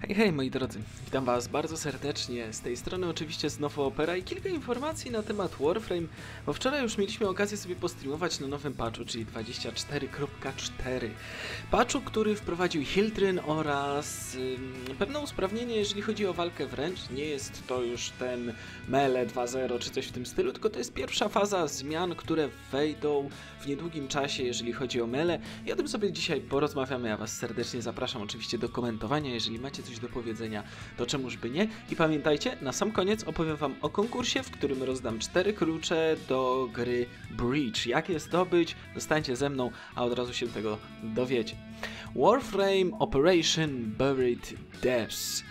Hej, hej moi drodzy, witam was bardzo serdecznie. Z tej strony oczywiście znowu Opera i kilka informacji na temat Warframe, bo wczoraj już mieliśmy okazję sobie postreamować na nowym patchu, czyli 24.4. Patchu, który wprowadził Hildryn oraz ym, pewne usprawnienie, jeżeli chodzi o walkę wręcz. Nie jest to już ten Mele 2.0 czy coś w tym stylu, tylko to jest pierwsza faza zmian, które wejdą w niedługim czasie, jeżeli chodzi o Mele. I o tym sobie dzisiaj porozmawiamy. Ja was serdecznie zapraszam oczywiście do komentowania, jeżeli macie coś do powiedzenia, to czemuż by nie. I pamiętajcie, na sam koniec opowiem wam o konkursie, w którym rozdam cztery klucze do gry Breach. Jak je zdobyć? Zostańcie ze mną, a od razu się tego dowiecie. Warframe Operation Buried Depths.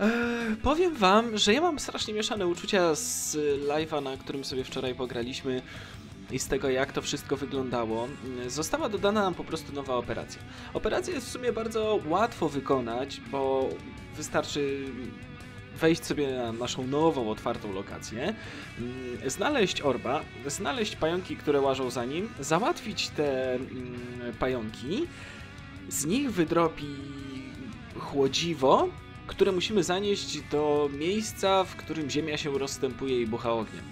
Eee, powiem wam, że ja mam strasznie mieszane uczucia z live'a, na którym sobie wczoraj pograliśmy i z tego, jak to wszystko wyglądało. Została dodana nam po prostu nowa operacja. Operacja jest w sumie bardzo łatwo wykonać, bo wystarczy wejść sobie na naszą nową, otwartą lokację, mm, znaleźć orba, znaleźć pająki, które łażą za nim, załatwić te mm, pająki, z nich wydrobi chłodziwo, które musimy zanieść do miejsca, w którym ziemia się rozstępuje i bucha ogniem.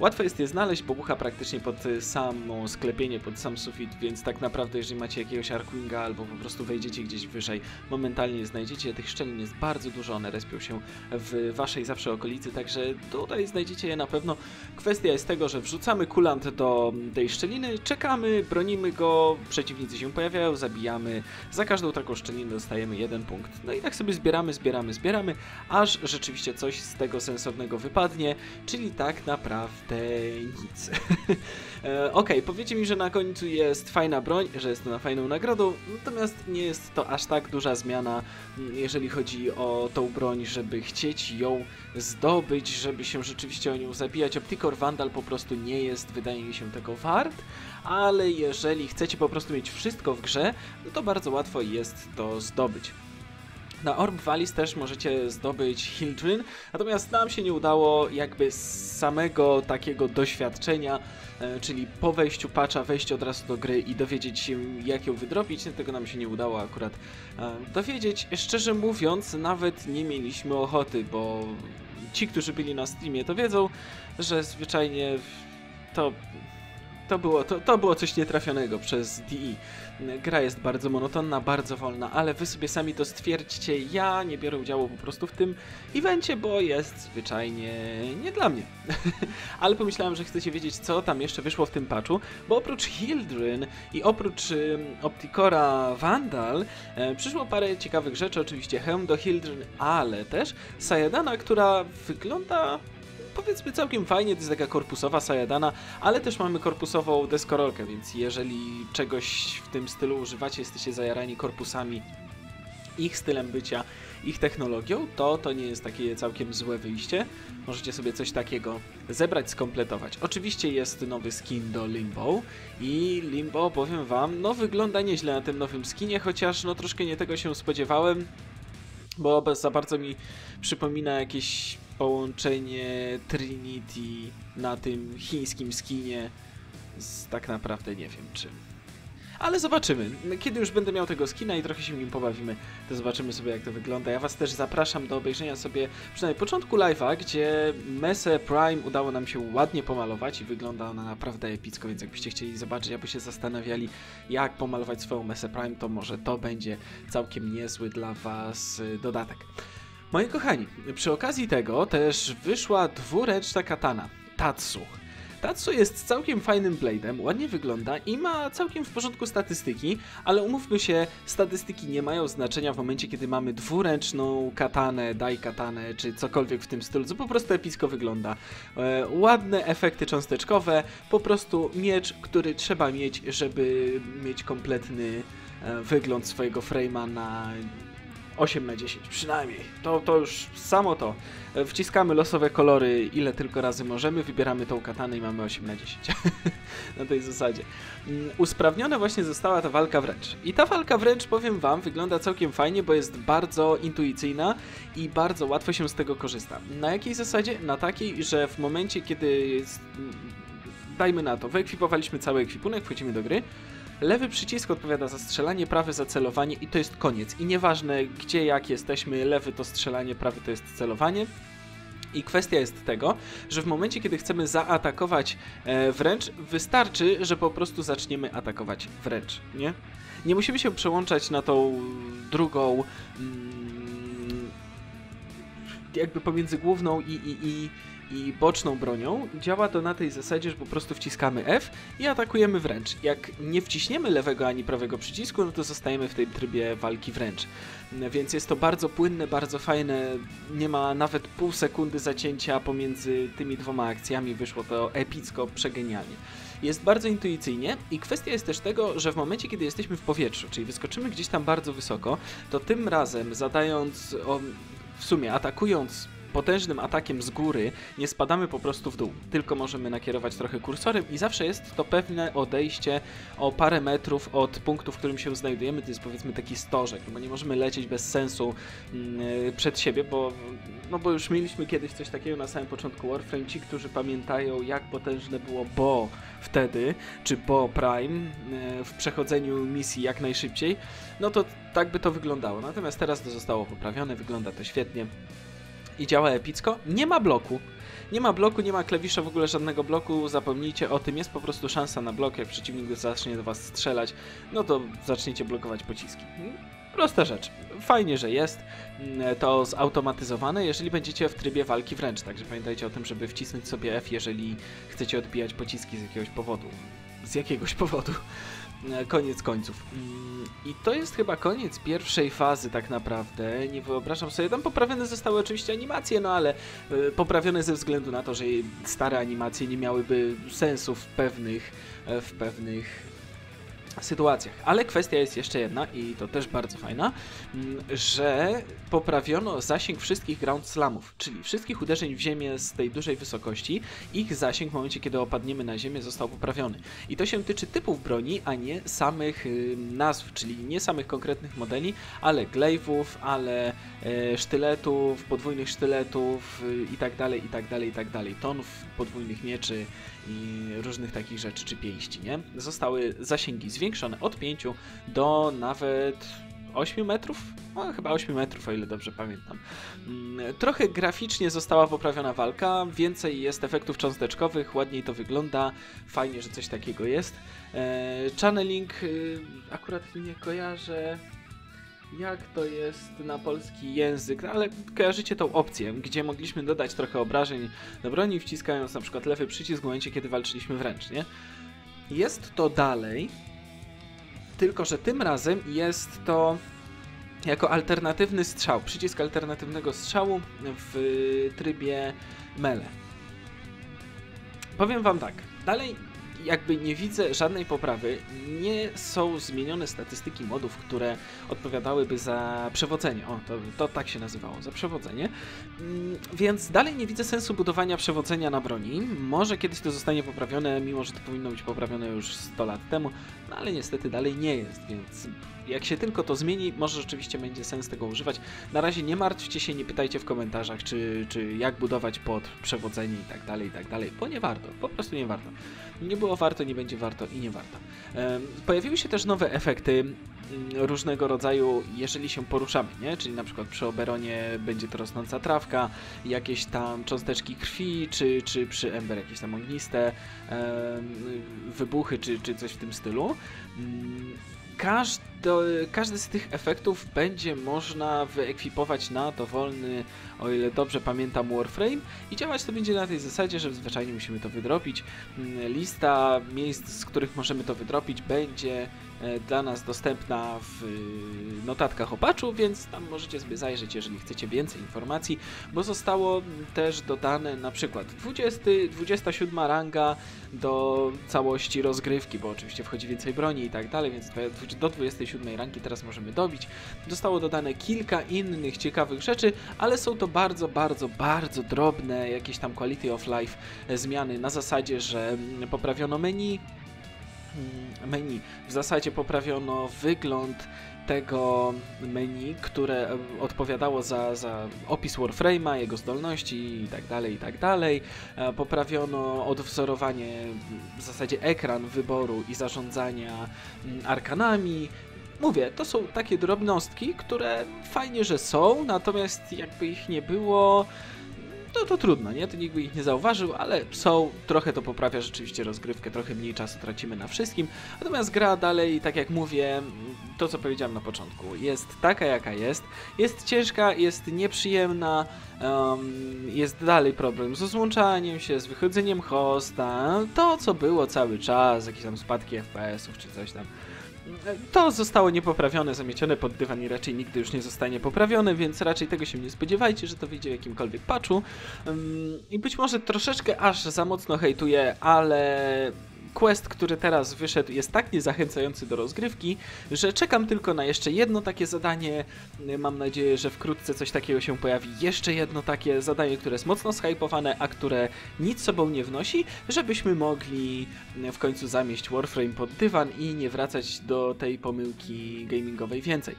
Łatwo jest je znaleźć, bo bucha praktycznie pod y, samo sklepienie, pod sam sufit, więc tak naprawdę jeżeli macie jakiegoś Arkwinga albo po prostu wejdziecie gdzieś wyżej, momentalnie znajdziecie. Tych szczelin jest bardzo dużo, one respią się w waszej zawsze okolicy, także tutaj znajdziecie je na pewno. Kwestia jest tego, że wrzucamy kulant do tej szczeliny, czekamy, bronimy go, przeciwnicy się pojawiają, zabijamy. Za każdą taką szczelinę dostajemy jeden punkt. No i tak sobie zbieramy, zbieramy, zbieramy, aż rzeczywiście coś z tego sensownego wypadnie, czyli tak naprawdę nic. e, ok, powiecie mi, że na końcu jest fajna broń, że jest ona fajną nagrodą, natomiast nie jest to aż tak duża zmiana, jeżeli chodzi o tą broń, żeby chcieć ją zdobyć, żeby się rzeczywiście o nią zabijać. Opticor Vandal po prostu nie jest, wydaje mi się, tego wart, ale jeżeli chcecie po prostu mieć wszystko w grze, to bardzo łatwo jest to zdobyć. Na Orb Valis też możecie zdobyć Hildryn, natomiast nam się nie udało jakby z samego takiego doświadczenia, e, czyli po wejściu patcha wejść od razu do gry i dowiedzieć się jak ją wydrobić, tego nam się nie udało akurat e, dowiedzieć. Szczerze mówiąc nawet nie mieliśmy ochoty, bo ci, którzy byli na streamie to wiedzą, że zwyczajnie to to było, to, to było coś nietrafionego przez DE. Gra jest bardzo monotonna, bardzo wolna, ale wy sobie sami to stwierdźcie. Ja nie biorę udziału po prostu w tym evencie, bo jest zwyczajnie nie dla mnie. ale pomyślałem, że chcecie wiedzieć, co tam jeszcze wyszło w tym patchu, bo oprócz Hildryn i oprócz y, Opticora Vandal e, przyszło parę ciekawych rzeczy. Oczywiście hełm do Hildryn, ale też Sayadana, która wygląda powiedzmy całkiem fajnie, to jest taka korpusowa Sayadana, ale też mamy korpusową deskorolkę, więc jeżeli czegoś w tym stylu używacie, jesteście zajarani korpusami, ich stylem bycia, ich technologią, to to nie jest takie całkiem złe wyjście. Możecie sobie coś takiego zebrać, skompletować. Oczywiście jest nowy skin do Limbo i Limbo, powiem wam, no wygląda nieźle na tym nowym skinie, chociaż no troszkę nie tego się spodziewałem, bo za bardzo mi przypomina jakieś połączenie Trinity na tym chińskim skinie z tak naprawdę nie wiem czym. Ale zobaczymy. Kiedy już będę miał tego skina i trochę się nim pobawimy, to zobaczymy sobie jak to wygląda. Ja was też zapraszam do obejrzenia sobie przynajmniej początku live'a, gdzie Messe Prime udało nam się ładnie pomalować i wygląda ona naprawdę epicko, więc jakbyście chcieli zobaczyć, aby się zastanawiali jak pomalować swoją Messe Prime, to może to będzie całkiem niezły dla was y, dodatek. Moi kochani, przy okazji tego też wyszła dwuręczna katana, Tatsu. Tatsu jest całkiem fajnym blade'em, ładnie wygląda i ma całkiem w porządku statystyki, ale umówmy się, statystyki nie mają znaczenia w momencie, kiedy mamy dwuręczną katanę, daj katanę, czy cokolwiek w tym stylu, co po prostu epicko wygląda. E, ładne efekty cząsteczkowe, po prostu miecz, który trzeba mieć, żeby mieć kompletny e, wygląd swojego frame'a na 8 na 10 przynajmniej. To, to już samo to. Wciskamy losowe kolory ile tylko razy możemy, wybieramy tą katanę i mamy 8 na 10. na tej zasadzie. Mm, usprawniona właśnie została ta walka wręcz. I ta walka wręcz, powiem wam, wygląda całkiem fajnie, bo jest bardzo intuicyjna i bardzo łatwo się z tego korzysta. Na jakiej zasadzie? Na takiej, że w momencie, kiedy dajmy na to, wyekwipowaliśmy cały ekwipunek, wchodzimy do gry, Lewy przycisk odpowiada za strzelanie, prawy za celowanie i to jest koniec. I nieważne gdzie, jak jesteśmy, lewy to strzelanie, prawy to jest celowanie. I kwestia jest tego, że w momencie, kiedy chcemy zaatakować e, wręcz, wystarczy, że po prostu zaczniemy atakować wręcz, nie? Nie musimy się przełączać na tą drugą, mm, jakby pomiędzy główną i, i, i i boczną bronią, działa to na tej zasadzie, że po prostu wciskamy F i atakujemy wręcz. Jak nie wciśniemy lewego ani prawego przycisku, no to zostajemy w tym trybie walki wręcz. Więc jest to bardzo płynne, bardzo fajne, nie ma nawet pół sekundy zacięcia pomiędzy tymi dwoma akcjami, wyszło to epicko, przegenialnie jest bardzo intuicyjnie i kwestia jest też tego, że w momencie, kiedy jesteśmy w powietrzu, czyli wyskoczymy gdzieś tam bardzo wysoko, to tym razem zadając, w sumie atakując potężnym atakiem z góry nie spadamy po prostu w dół, tylko możemy nakierować trochę kursorem i zawsze jest to pewne odejście o parę metrów od punktu, w którym się znajdujemy. To jest powiedzmy taki stożek, bo nie możemy lecieć bez sensu yy, przed siebie, bo, no bo już mieliśmy kiedyś coś takiego na samym początku Warframe. Ci, którzy pamiętają jak potężne było Bo wtedy, czy Bo Prime yy, w przechodzeniu misji jak najszybciej, no to tak by to wyglądało. Natomiast teraz to zostało poprawione, wygląda to świetnie i działa epicko. Nie ma bloku. Nie ma bloku, nie ma klawisza w ogóle żadnego bloku, zapomnijcie o tym, jest po prostu szansa na blok, jak przeciwnik zacznie do was strzelać, no to zaczniecie blokować pociski. Prosta rzecz. Fajnie, że jest to zautomatyzowane, jeżeli będziecie w trybie walki wręcz, także pamiętajcie o tym, żeby wcisnąć sobie F, jeżeli chcecie odbijać pociski z jakiegoś powodu. Z jakiegoś powodu. E, koniec końców. Mm, I to jest chyba koniec pierwszej fazy tak naprawdę. Nie wyobrażam sobie, tam poprawione zostały oczywiście animacje, no ale e, poprawione ze względu na to, że stare animacje nie miałyby sensu w pewnych, e, w pewnych sytuacjach. Ale kwestia jest jeszcze jedna i to też bardzo fajna, mm, że poprawiono zasięg wszystkich ground slamów, czyli wszystkich uderzeń w ziemię z tej dużej wysokości. Ich zasięg w momencie, kiedy opadniemy na ziemię został poprawiony. I to się tyczy typów broni, a nie samych y, nazw, czyli nie samych konkretnych modeli, ale glaive'ów, ale y, sztyletów, podwójnych sztyletów y, i tak dalej, i tak dalej, i tak dalej. Tonów podwójnych mieczy i różnych takich rzeczy, czy pięści, nie? Zostały zasięgi zwiększone od 5 do nawet 8 metrów? No, chyba 8 metrów, o ile dobrze pamiętam. Mm, trochę graficznie została poprawiona walka, więcej jest efektów cząsteczkowych, ładniej to wygląda, fajnie, że coś takiego jest. Eee, channeling y, akurat nie kojarzę jak to jest na polski język, no, ale kojarzycie tą opcję, gdzie mogliśmy dodać trochę obrażeń do broni, wciskając na przykład lewy przycisk w momencie, kiedy walczyliśmy wręcz, nie? Jest to dalej, tylko że tym razem jest to jako alternatywny strzał, przycisk alternatywnego strzału w trybie mele. Powiem wam tak, dalej jakby nie widzę żadnej poprawy. Nie są zmienione statystyki modów, które odpowiadałyby za przewodzenie. O, to, to tak się nazywało, za przewodzenie. Mm, więc dalej nie widzę sensu budowania przewodzenia na broni. Może kiedyś to zostanie poprawione, mimo że to powinno być poprawione już 100 lat temu, no ale niestety dalej nie jest, więc jak się tylko to zmieni, może rzeczywiście będzie sens tego używać. Na razie nie martwcie się, nie pytajcie w komentarzach, czy, czy jak budować pod przewodzenie i tak dalej, i tak dalej, bo nie warto, po prostu nie warto. Nie było warto, nie będzie warto i nie warto. Pojawiły się też nowe efekty mm, różnego rodzaju, jeżeli się poruszamy, nie? Czyli na przykład przy oberonie będzie to rosnąca trawka, jakieś tam cząsteczki krwi, czy, czy przy ember jakieś tam ogniste wybuchy, czy, czy coś w tym stylu. Mm, każdy, każdy z tych efektów będzie można wyekwipować na dowolny, o ile dobrze pamiętam, Warframe i działać to będzie na tej zasadzie, że zwyczajnie musimy to wydropić. Mm, lista miejsc, z których możemy to wydropić będzie E, dla nas dostępna w y, notatkach o patchu, więc tam możecie sobie zajrzeć, jeżeli chcecie więcej informacji, bo zostało też dodane na przykład 20, 27 ranga do całości rozgrywki, bo oczywiście wchodzi więcej broni i tak dalej, więc do 27 rangi teraz możemy dobić. Zostało dodane kilka innych ciekawych rzeczy, ale są to bardzo, bardzo, bardzo drobne jakieś tam quality of life e, zmiany na zasadzie, że mm, poprawiono menu, Mm, menu. W zasadzie poprawiono wygląd tego menu, które e, odpowiadało za, za opis Warframe'a, jego zdolności i tak dalej, i tak dalej. E, poprawiono odwzorowanie, w zasadzie ekran wyboru i zarządzania mm, arkanami. Mówię, to są takie drobnostki, które fajnie, że są, natomiast jakby ich nie było, no to trudno, nie? To nikt by ich nie zauważył, ale są, trochę to poprawia rzeczywiście rozgrywkę, trochę mniej czasu tracimy na wszystkim. Natomiast gra dalej, tak jak mówię, to co powiedziałem na początku, jest taka jaka jest, jest ciężka, jest nieprzyjemna, um, jest dalej problem z rozłączaniem się, z wychodzeniem hosta, to co było cały czas, jakieś tam spadki FPS-ów czy coś tam. To zostało niepoprawione, zamiecione pod dywan i raczej nigdy już nie zostanie poprawione, więc raczej tego się nie spodziewajcie, że to wyjdzie w jakimkolwiek patchu. I być może troszeczkę aż za mocno hejtuję, ale quest, który teraz wyszedł, jest tak niezachęcający do rozgrywki, że czekam tylko na jeszcze jedno takie zadanie. Mam nadzieję, że wkrótce coś takiego się pojawi. Jeszcze jedno takie zadanie, które jest mocno shypowane, a które nic sobą nie wnosi, żebyśmy mogli w końcu zamieść Warframe pod dywan i nie wracać do tej pomyłki gamingowej więcej.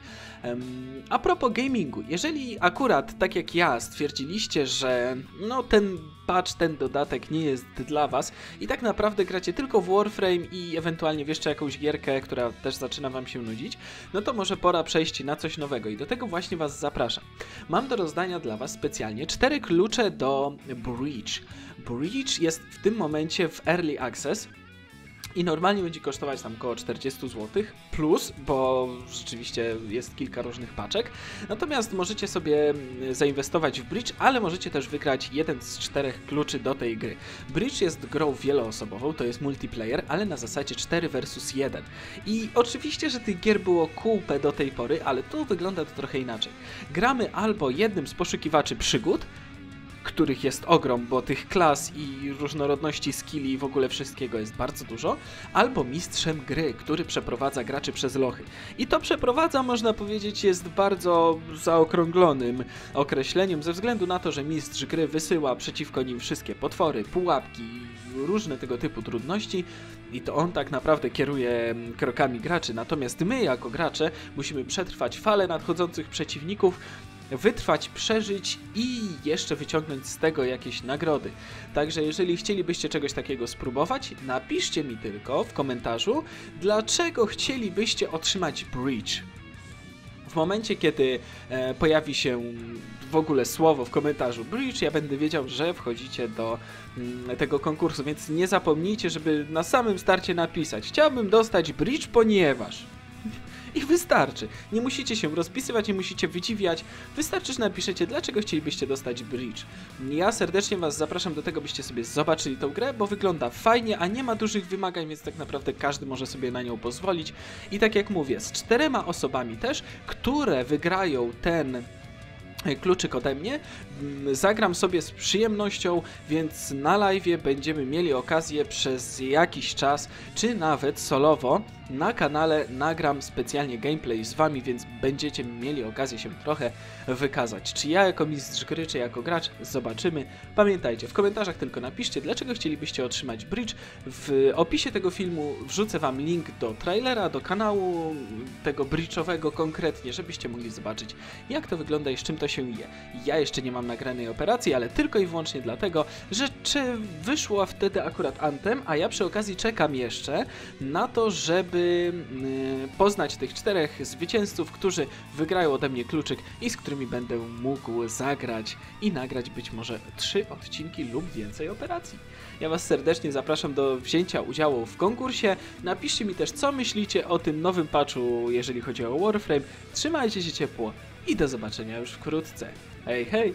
A propos gamingu, jeżeli akurat tak jak ja stwierdziliście, że no ten patch, ten dodatek nie jest dla was i tak naprawdę gracie tylko w Warframe i ewentualnie w jeszcze jakąś gierkę, która też zaczyna wam się nudzić, no to może pora przejść na coś nowego i do tego właśnie was zapraszam. Mam do rozdania dla was specjalnie cztery klucze do Breach. Breach jest w tym momencie w Early Access, i normalnie będzie kosztować tam około 40 zł plus, bo rzeczywiście jest kilka różnych paczek. Natomiast możecie sobie mm, zainwestować w Bridge, ale możecie też wygrać jeden z czterech kluczy do tej gry. Bridge jest grą wieloosobową, to jest multiplayer, ale na zasadzie 4 versus 1. I oczywiście, że tych gier było kupę do tej pory, ale tu wygląda to trochę inaczej. Gramy albo jednym z poszukiwaczy przygód, których jest ogrom, bo tych klas i różnorodności skilli i w ogóle wszystkiego jest bardzo dużo, albo mistrzem gry, który przeprowadza graczy przez lochy. I to przeprowadza, można powiedzieć, jest bardzo zaokrąglonym określeniem, ze względu na to, że mistrz gry wysyła przeciwko nim wszystkie potwory, pułapki, różne tego typu trudności i to on tak naprawdę kieruje krokami graczy. Natomiast my, jako gracze, musimy przetrwać falę nadchodzących przeciwników wytrwać, przeżyć i jeszcze wyciągnąć z tego jakieś nagrody. Także jeżeli chcielibyście czegoś takiego spróbować, napiszcie mi tylko w komentarzu, dlaczego chcielibyście otrzymać Breach. W momencie, kiedy e, pojawi się w ogóle słowo w komentarzu Breach, ja będę wiedział, że wchodzicie do mm, tego konkursu, więc nie zapomnijcie, żeby na samym starcie napisać chciałbym dostać Breach, ponieważ... I wystarczy. Nie musicie się rozpisywać, nie musicie wydziwiać. Wystarczy, że napiszecie, dlaczego chcielibyście dostać Bridge. Ja serdecznie Was zapraszam do tego, byście sobie zobaczyli tą grę, bo wygląda fajnie, a nie ma dużych wymagań, więc tak naprawdę każdy może sobie na nią pozwolić. I tak jak mówię, z czterema osobami też, które wygrają ten kluczyk ode mnie. Mm, zagram sobie z przyjemnością, więc na live będziemy mieli okazję przez jakiś czas, czy nawet solowo, na kanale nagram specjalnie gameplay z wami, więc będziecie mieli okazję się trochę wykazać. Czy ja jako mistrz gry, czy jako gracz, zobaczymy. Pamiętajcie, w komentarzach tylko napiszcie, dlaczego chcielibyście otrzymać bridge. W opisie tego filmu wrzucę wam link do trailera, do kanału tego bridge'owego konkretnie, żebyście mogli zobaczyć, jak to wygląda i z czym to się je. Ja jeszcze nie mam nagranej operacji, ale tylko i wyłącznie dlatego, że czy wyszło wtedy akurat Anthem, a ja przy okazji czekam jeszcze na to, żeby żeby mm, poznać tych czterech zwycięzców, którzy wygrają ode mnie kluczyk i z którymi będę mógł zagrać i nagrać być może trzy odcinki lub więcej operacji. Ja Was serdecznie zapraszam do wzięcia udziału w konkursie. Napiszcie mi też, co myślicie o tym nowym patchu, jeżeli chodzi o Warframe. Trzymajcie się ciepło i do zobaczenia już wkrótce. Hej, hej!